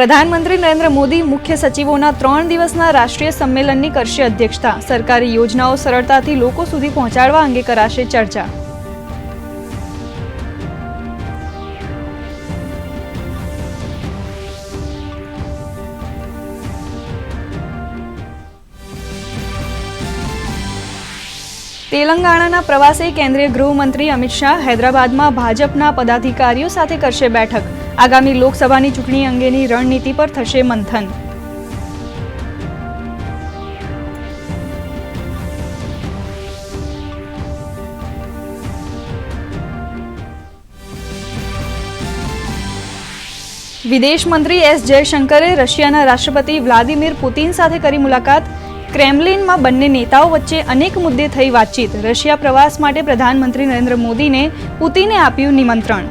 પ્રધાનમંત્રી નરેન્દ્ર મોદી મુખ્ય સચિવોના ત્રણ દિવસના રાષ્ટ્રીય સંમેલનની કરશે અધ્યક્ષતા. સરકારી યોજનાઓ સરળતાથી લોકો સુધી પહોંચાડવા અંગે કરાશે ચર્ચા. તેલંગાણાના પ્રવાસે કેન્દ્રીય ગૃહમંત્રી અમિત શાહ હૈદરાબાદમાં ભાજપના પદાધિકારીઓ સાથે કરશે બેઠક. આગામી લોકસભાની ચૂંટણી અંગેની રણનીતિ પર થશે મંથન. વિદેશ મંત્રી એસ જયશંકરે રશિયાના રાષ્ટ્રપતિ વ્લાદિમીર પુતિન સાથે કરી મુલાકાત. ક્રેમલિનમાં બંને નેતાઓ વચ્ચે અનેક મુદ્દે થઈ વાતચીત. રશિયા પ્રવાસ માટે પ્રધાનમંત્રી નરેન્દ્ર મોદીને પુતિને આપ્યું નિમંત્રણ.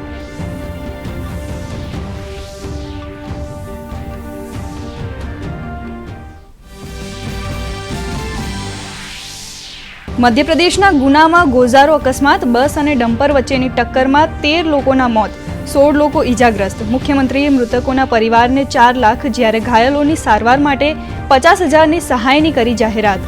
મધ્યપ્રદેશના ગુનામાં ગોઝારો અકસ્માત, બસ અને ડમ્પર વચ્ચેની ટક્કરમાં તેર લોકોના મોત, સોળ લોકો ઇજાગ્રસ્ત મુખ્યમંત્રીએ મૃતકોના પરિવારને ચાર લાખ જ્યારે ઘાયલોની સારવાર માટે પચાસ હજારની સહાયની કરી જાહેરાત.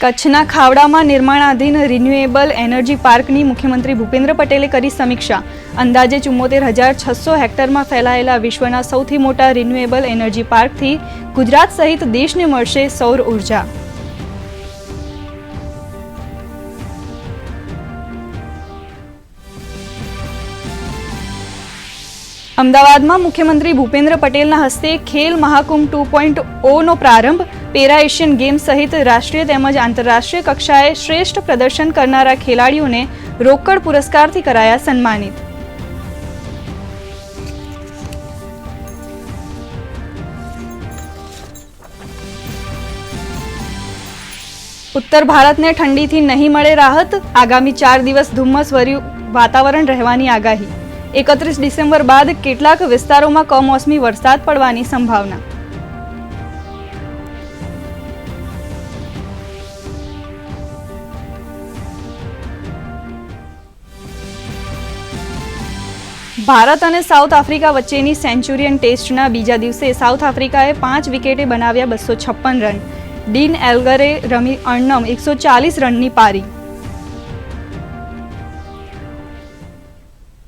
કચ્છના ખાવડામાં નિર્માણાધીન રિન્યુએબલ એનર્જી પાર્કની મુખ્યમંત્રી ભૂપેન્દ્ર પટેલે કરી સમીક્ષા. અંદાજે ચુમ્મોતેર હજાર છસો હેક્ટરમાં ફેલાયેલા વિશ્વના સૌથી મોટા રિન્યુએબલ એનર્જી પાર્કથી ગુજરાત સહિત દેશને મળશે સૌર ઊર્જા. અમદાવાદમાં મુખ્યમંત્રી ભૂપેન્દ્ર પટેલના હસ્તે ખેલ મહાકુંભ ટુ પોઈન્ટ ઓનો પ્રારંભ, પેરા એશિયન ગેમ્સ સહિત રાષ્ટ્રીય તેમજ આંતરરાષ્ટ્રીય કક્ષાએ શ્રેષ્ઠ પ્રદર્શન કરનારા ખેલાડીઓને રોકડ પુરસ્કારથી કરાયા સન્માનિત. ઉત્તર ભારતને ઠંડીથી નહીં મળે રાહત. આગામી ચાર દિવસ ધુમ્મસભર્યું વાતાવરણ રહેવાની આગાહી. એકત્રીસ ડિસેમ્બર બાદ કેટલાક વિસ્તારોમાં કમોસમી વરસાદ પડવાની સંભાવના. ભારત અને સાઉથ આફ્રિકા વચ્ચેની સેન્ચુરિયન ટેસ્ટના બીજા દિવસે સાઉથ આફ્રિકાએ પાંચ વિકેટે બનાવ્યા બસો છપ્પન રન. ડીન એલ્ગરે રમી અણનમ એકસો ચાલીસ રનની પારી.